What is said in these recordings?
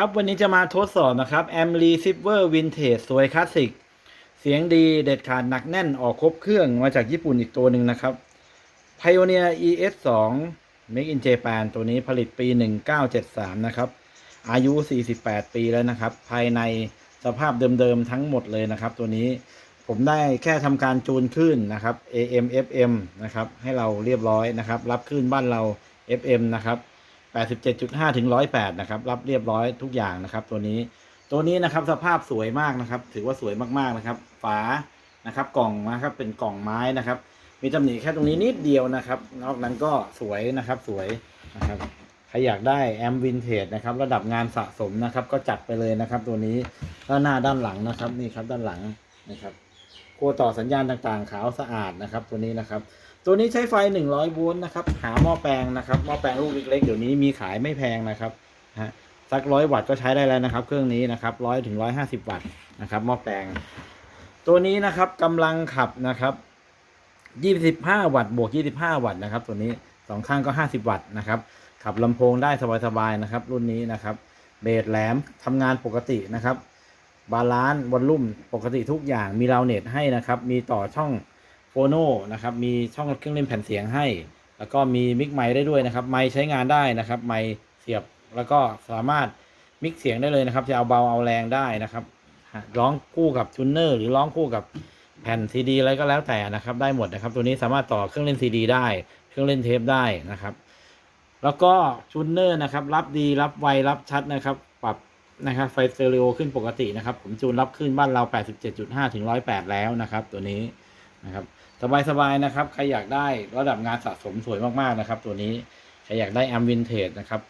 ครับวันนี้จะมาทดสอบนะครับ a m r e c e i v e r Vintage สวยคลาสสิก เสียงดีเด็ดขาดหนักแน่นออกครบเครื่องมาจากญี่ปุ่นอีกตัวหนึ่งนะครับ Pioneer ES 2 Make in Japan ตัวนี้ผลิตปี 1973 นะครับ อายุ 48 ปีแล้วนะครับ ภายในสภาพเดิมๆทั้งหมดเลยนะครับ ตัวนี้ผมได้แค่ทำการจูนขึ้นนะครับ AM FM นะครับ ให้เราเรียบร้อยนะครับ รับขึ้นบ้านเรา FM นะครับ 87.5 ถึง 108 นะครับ รับเรียบร้อยทุกอย่างนะครับ ตัวนี้ ตัวนี้นะครับสภาพสวยมากนะครับ ถือว่าสวยมากๆนะครับ ฝานะครับ กล่องนะครับ เป็นกล่องไม้นะครับ มีตำหนิแค่ตรงนี้นิดเดียวนะครับ นอกนั้นก็สวยนะครับ สวยนะครับ ใครอยากได้แอมวินเทจนะครับ ระดับงานสะสมนะครับ ก็จัดไปเลยนะครับ ตัวนี้ด้านหน้าด้านหลังนะครับ นี่ครับด้านหลังนะครับคัวต่อสัญญาณต่างๆ ขาวสะอาดนะครับ ตัวนี้นะครับ ตัวนี้ใช้ไฟ 100 โวลต์นะครับ หาหม้อแปลงนะครับหม้อแปลงลูกเล็กๆเดี๋ยวนี้มีขายไม่แพงนะครับฮะสักร้อยวัตต์ก็ใช้ได้แล้วนะครับ เครื่องนี้นะครับร้อยถึงร้อยห้าสิบวัตต์นะครับหม้อแปลง ตัวนี้นะครับกำลังขับนะครับ25วัตต์บวก25วัตต์นะครับ ตัวนี้สองข้างก็50วัตต์นะครับขับลำโพงได้สบายๆนะครับ รุ่นนี้นะครับ เบสแหลมทำงานปกตินะครับ บาลานซ์วอลลุ่มปกติทุกอย่างมีราวเน็ตให้นะครับ มีต่อช่อง โฟโนนะครับ มีช่องเครื่องเล่นแผ่นเสียงให้ แล้วก็มีมิกไมค์ได้ด้วยนะครับ ไมค์ใช้งานได้นะครับ ไมค์เสียบ แล้วก็สามารถมิกเสียงได้เลยนะครับ จะเอาเบาเอาแรงได้นะครับ ร้องคู่กับจูนเนอร์หรือร้องคู่กับแผ่นซีดีอะไรก็แล้วแต่นะครับ ได้หมดนะครับ ตัวนี้สามารถต่อเครื่องเล่นซีดีได้ เครื่องเล่นเทปได้นะครับ แล้วก็จูนเนอร์นะครับ รับดีรับไวรับชัดนะครับ ปรับนะครับไฟสเตอริโอขึ้นปกตินะครับ ผมจูนรับขึ้นบ้านเรา 87.5 ถึง 108 แล้วนะครับ ตัวนี้นะครับ สบายๆนะครับ ใครอยากได้ระดับงานสะสมสวยมากๆนะครับ ตัวนี้ ใครอยากได้แอมวินเทจนะครับ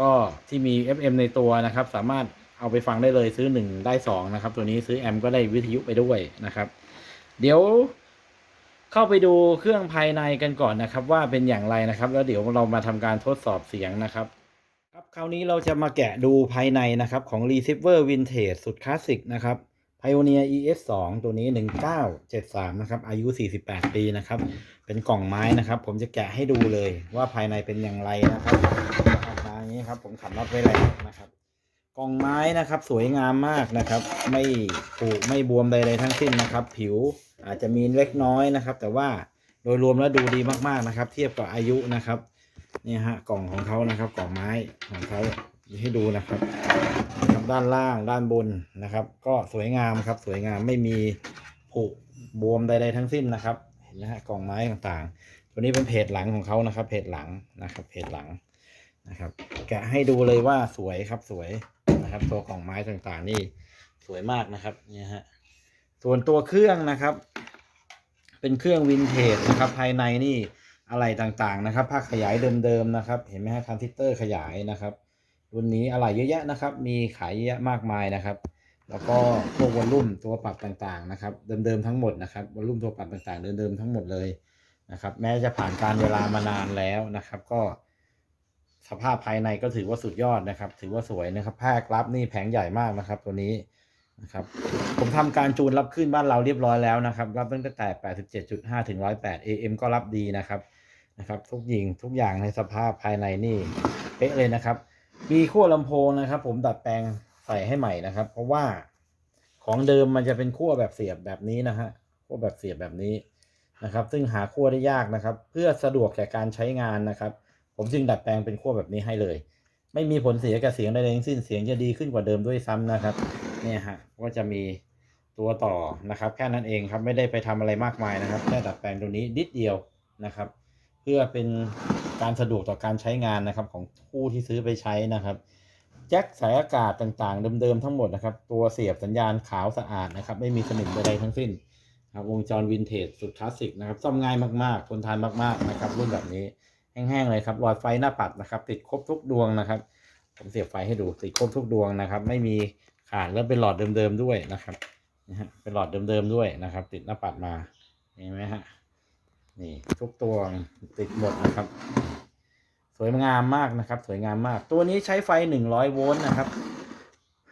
ก็ที่มี FM ในตัวนะครับ สามารถเอาไปฟังได้เลยซื้อ 1 ได้ 2 นะครับ ตัวนี้ซื้อแอมก็ได้วิทยุไปด้วยนะครับ เดี๋ยวเข้าไปดูเครื่องภายในกันก่อนนะครับ ว่าเป็นอย่างไรนะครับ แล้วเดี๋ยวเรามาทำการทดสอบเสียงนะครับ ครับคราวนี้เราจะมาแกะดูภายในนะครับของ Receiver Vintage สุดคลาสสิกนะครับ Pioneer ES 2ตัวนี้ 1973 นะครับ อายุ 48 ปีนะครับ เป็นกล่องไม้นะครับ ผมจะแกะให้ดูเลยว่าภายในเป็นอย่างไรนะครับออกมาอย่างนี้ครับ ผมขันน็อตไว้แล้วนะครับ กล่องไม้นะครับ สวยงามมากนะครับ ไม่ผุไม่บวมใดๆทั้งสิ้นนะครับ ผิวอาจจะมีเล็กน้อยนะครับ แต่ว่าโดยรวมแล้วดูดีมากๆนะครับ เทียบกับอายุนะครับ นี่ฮะกล่องของเขานะครับ กล่องไม้ของเขา ให้ดูนะครับด้านล่างด้านบนนะครับ ก็สวยงามครับ สวยงามไม่มีผุบวมใดๆทั้งสิ้นนะครับ เห็นไหมฮะกล่องไม้ต่างๆ ตัวนี้เป็นเพจหลังของเขานะครับ เพจหลังนะครับเพจหลังนะครับ แกะให้ดูเลยว่าสวยครับสวยนะครับ ตัวกล่องไม้ต่างๆนี่สวยมากนะครับเนี่ยฮะส่วนตัวเครื่องนะครับ เป็นเครื่องวินเทจนะครับ ภายในนี่อะไรต่างๆนะครับผ้าขยายเดิมๆนะครับ เห็นไหมฮะทรานซิสเตอร์ขยายนะครับ รุ่นนี้อะไรเยอะแยะนะครับ มีขายเยอะแยะมากมายนะครับ แล้วก็พวกวอลลุ่มตัวปรับต่างๆนะครับ เดิมๆทั้งหมดนะครับวอลลุ่มตัวปรับต่างๆ เดิมๆทั้งหมดเลยนะครับ แม้จะผ่านการเวลามานานแล้วนะครับ ก็ สภาพภายในก็ถือว่าสุดยอดนะครับ ถือว่าสวยนะครับผ้ากรับนี่แผงใหญ่มากนะครับ ตัวนี้นะครับผมทำการจูนรับขึ้นบ้านเราเรียบร้อยแล้วนะครับ รับตั้งแต่ 87.5 ถึง 108 AM ก็รับดีนะครับนะครับ ทุกยิงทุกอย่างในสภาพภายในนี่เป๊ะเลยนะครับ มีขั้วลำโพงนะครับ ผมดัดแปลงใส่ให้ใหม่นะครับ เพราะว่าของเดิมมันจะเป็นขั้วแบบเสียบแบบนี้นะฮะขั้วแบบเสียบแบบนี้นะครับ ซึ่งหาขั้วได้ยากนะครับ เพื่อสะดวกแก่การใช้งานนะครับ ผมจึงดัดแปลงเป็นขั้วแบบนี้ให้เลย ไม่มีผลเสียกับเสียงใดๆทั้งสิ้นเสียงจะดีขึ้นกว่าเดิมด้วยซ้ำนะครับ เนี่ยฮะก็จะมีตัวต่อนะครับ แค่นั้นเองครับไม่ได้ไปทำอะไรมากมายนะครับแค่ดัดแปลงตรงนี้นิดเดียวนะครับ เพื่อเป็น การสะดวกต่อการใช้งานนะครับของผู้ที่ซื้อไปใช้นะครับแจ็คสายอากาศต่างๆ เดิมๆทั้งหมดนะครับ ตัวเสียบสัญญาณขาวสะอาดนะครับ ไม่มีสนิมใดๆทั้งสิ้นครับวงจรวินเทจสุดคลาสสิกนะครับ ซ่อมง่ายมากๆ ทนทานมากๆนะครับ รุ่นแบบนี้แห้งๆเลยครับหลอดไฟหน้าปัดนะครับ ติดครบทุกดวงนะครับ ผมเสียบไฟให้ดูติดครบทุกดวงนะครับ ไม่มีขาดแล้วเป็นหลอดเดิมๆด้วยนะครับนะฮะเป็นหลอดเดิมๆด้วยนะครับ ติดหน้าปัดมาเห็นไหมฮะ นี่ทุกตัวติดหมดนะครับ สวยงามมากนะครับ สวยงามมาก ตัวนี้ใช้ไฟ100โวลต์นะครับ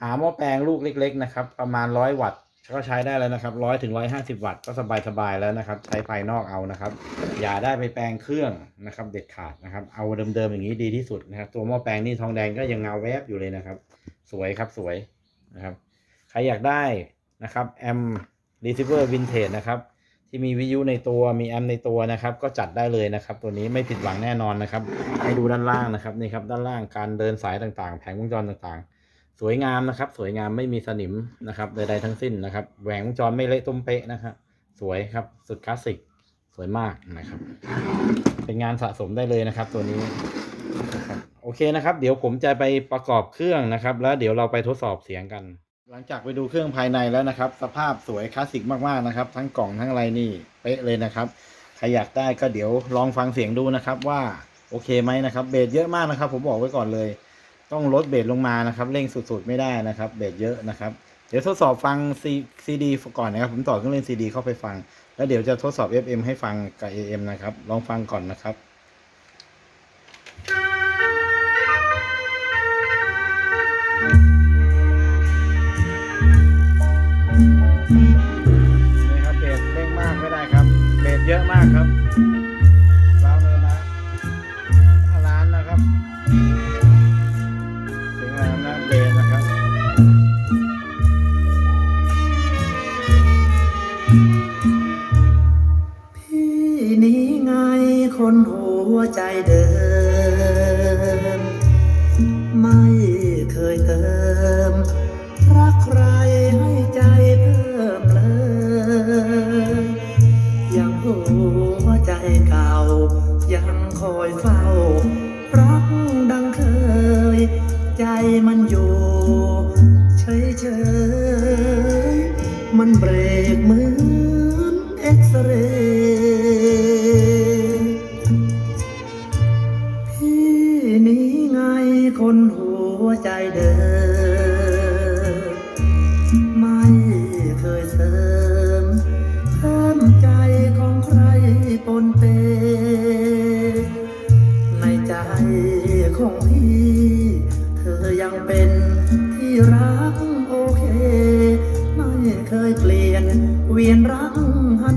หาหม้อแปลงลูกเล็ก ๆ นะครับ ประมาณ100วัตต์ก็ใช้ได้แล้วนะครับ100ถึง150วัตต์ก็สบายๆแล้วนะครับ ใช้ไฟนอกเอานะครับ อย่าได้ไปแปลงเครื่องนะครับ เด็ดขาดนะครับ เอาเดิมๆอย่างนี้ดีที่สุดนะครับ ตัวหม้อแปลงนี่ทองแดงก็ยังเงาแวบอยู่เลยนะครับ สวยครับสวยนะครับ ใครอยากได้นะครับแอมรีเซิเวอร์วินเทจนะครับ ที่มีวิทยุในตัวมีแอมในตัวนะครับ ก็จัดได้เลยนะครับ ตัวนี้ไม่ผิดหวังแน่นอนนะครับ ให้ดูด้านล่างนะครับนี่ครับด้านล่างการเดินสายต่างๆ แผงวงจรต่างๆ สวยงามนะครับ สวยงามไม่มีสนิมนะครับใดๆทั้งสิ้นนะครับแหวงวงจรไม่เละตุ้มเป๊ะนะครับสวยครับสุดคลาสสิกสวยมากนะครับ เป็นงานสะสมได้เลยนะครับ ตัวนี้โอเคนะครับ เดี๋ยวผมจะไปประกอบเครื่องนะครับ แล้วเดี๋ยวเราไปทดสอบเสียงกัน หลังจากไปดูเครื่องภายในแล้วนะครับ สภาพสวยคลาสสิกมากๆนะครับ ทั้งกล่องทั้งอะไรนี่เป๊ะเลยนะครับใครอยากได้ก็เดี๋ยวลองฟังเสียงดูนะครับ ว่าโอเคไหมนะครับเบสเยอะมากนะครับ ผมบอกไว้ก่อนเลย ต้องลดเบสลงมานะครับเร่งสุดๆไม่ได้นะครับเบสเยอะนะครับเดี๋ยวทดสอบฟังซีดีก่อนนะครับผมต่อเครื่องเล่นซีดีเข้าไปฟัง แล้วเดี๋ยวจะทดสอบ FM ให้ฟังกับ AM นะครับลองฟังก่อนนะครับากครับ วียนรักหัน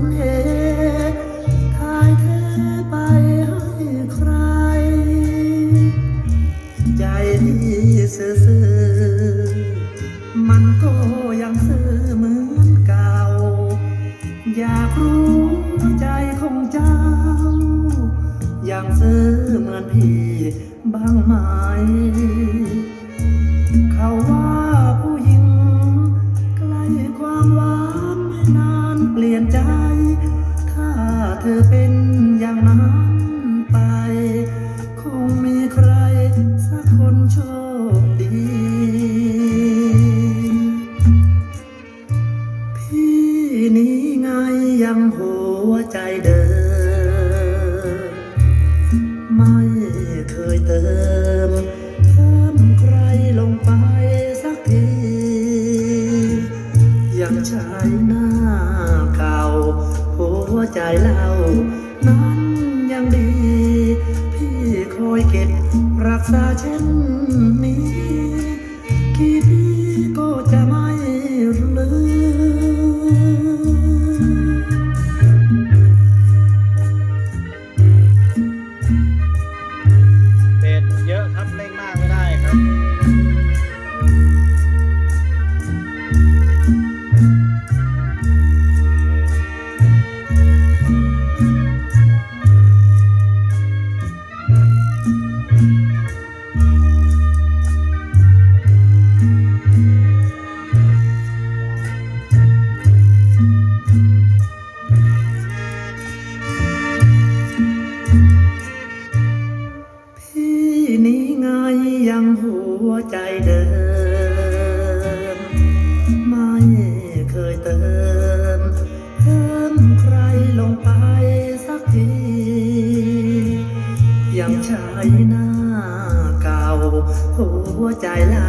หัวใจเล่า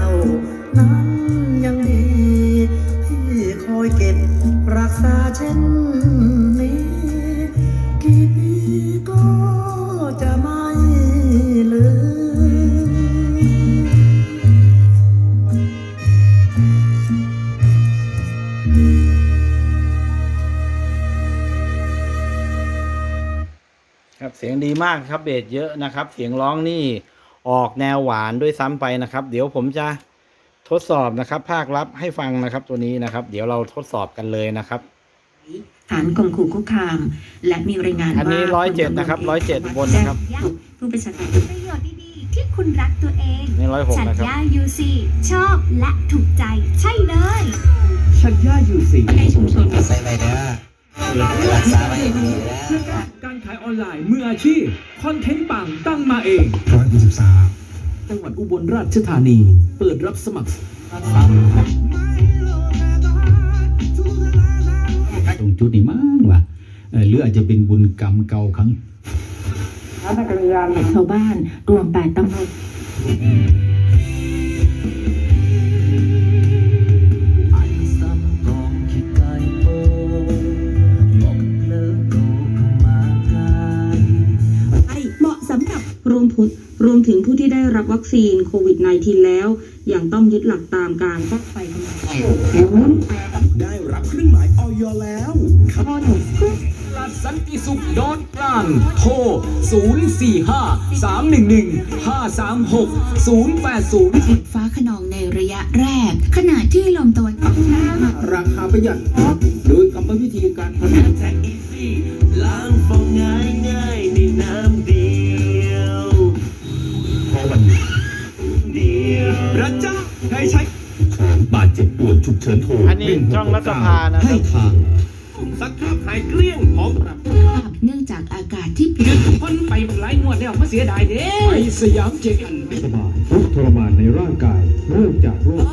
นั้นยังดี พี่คอยเก็บรักษาเช่นนี้ กี่ปีก็จะไม่ลืมครับเสียงดีมากครับเบสเยอะนะครับ เสียงร้องนี่ ออกแนวหวานด้วยซ้ำไปนะครับ เดี๋ยวผมจะทดสอบนะครับ ภาครับ ให้ฟังนะครับตัวนี้นะครับ เดี๋ยวเราทดสอบกันเลยนะครับฐานข่มขู่คุกคาม และมีรายงานอันนี้ว่า107นะครับ107บนนะครับผู้ประชาการประโยชน์ดีๆที่คุณรักตัวเองนี่ร้อยหกฉันะครับย่า UC ชอบและถูกใจใช่เลยชัญญาอยู่สีในชุมชนใส่ไปเด้อ รักษาไว้ให้ดีแล้วการขายออนไลน์มืออาชีพ คอนเทนต์ปังตั้งมาเอง ร้อยหกสิบสาม จังหวัดอุบลราชธานี เปิดรับสมัครตรงจุดนี้มั้งว่ะเออหรืออาจจะเป็นบุญกรรมเก่าครั้ง ชาวบ้านรวมแปดตำบล ที่ได้รับวัคซีนโควิด -19 แล้วอย่างต้องยึดหลักตามการฟอกไฟกำลังได้รับเครื่องหมายออยแล้วข้อหนึ่งลาดสันติสุขดอนกลางโทร 045 311 536 080ฟ้าขนองในระยะแรก ขณะที่ลมตะวันออกราคาประหยัดโดยกรรมวิธีการผลิตล้างฟองง่ายง่ายๆในน้ำ พระเจ้าให้ใช้ของบาดเจ็บปวดฉุกเฉินโทรอันนี้ช่องรัฐสภานะคให้รับทางสักคราบหายเกลี้ยงพร้อมปรับเนื่องจากอากาศที่เปลี่ยนคนไปหลายงวดแล้วมาเสียดายเด้ไปสยามเจกันสบายทุกทรมานในร่างกายเริ่มจากโรค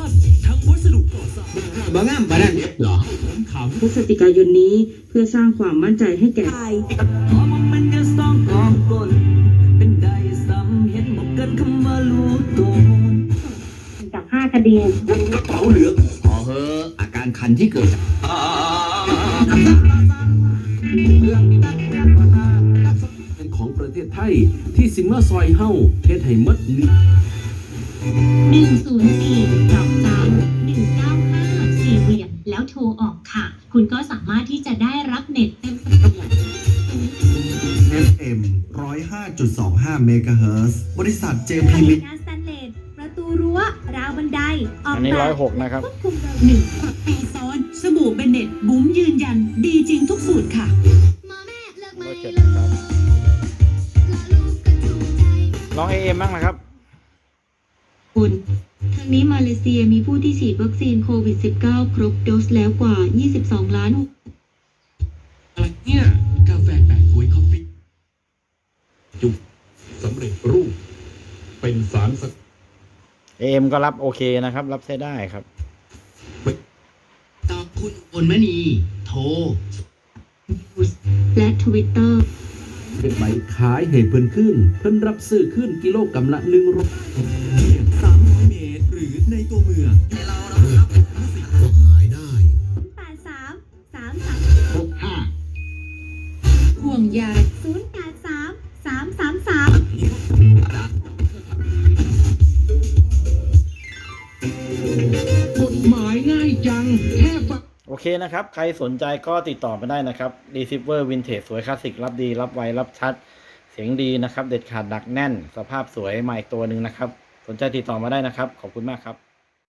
ทั้งวัสดุก่อสร้างบางงามปะนั่นเหรอขำพฤศจิกายนนี้เพื่อสร้างความมั่นใจให้แก่ จาก5คดีเป๋าเหลืองพอเฮอะอาการคันที่เกิดจากเป็นของประเทศไทยที่ซิมเมอร์ซอยเฮ้าเทศให้หมดลิ104ดอกจัน195สี่เหลี่ยมแล้วโทรออกค่ะ คุณก็สามารถที่จะได้รับเน็ตเต็ม FM 105.25เมกะเฮิรตซ์บริษัทเจมพีมิงานสแตน บันได ออกอันนี้แบร้อยบหกนะครับควบคุมระหนึ่งปีซ้อนสบู่เบนเน็ตบุ๋มยืนยัน ดีจริงทุกสูตรค่ะ ร้อยเจ็ดนะครับลองเอเอ็มบ้างนะครับ คุณทั้งนี้มาเลเซียมีผู้ที่ฉีดวัคซีนโควิด -19 ครบโดสแล้วกว่า 22 ล้านอะไรเนี่ยกาแฟแปะกล้วยคอฟฟี่จุกสำเร็จรูป เป็นสารสเอ เอ็มก็รับโอเคนะครับ รับใช้ได้ครับ ตอบคุณโอนมณี โทร และ Twitter เป็นใบขายให้เพิ่นขึ้น เพิ่นรับซื้อขึ้นกิโลกรัมละหนึ่งร้อย300เมตร หรือในตัวเมืองก็ขายได้แปดสามสามสามครบห้าห่วงใยศู นะครับ ใครสนใจก็ติดต่อมาได้นะครับ Receiver Vintage สวยคลาสสิก รับดี รับไว รับชัด เสียงดีนะครับ เด็ดขาดหนักแน่น สภาพสวยใหม่ตัวหนึ่งนะครับ สนใจติดต่อมาได้นะครับ ขอบคุณมากครับ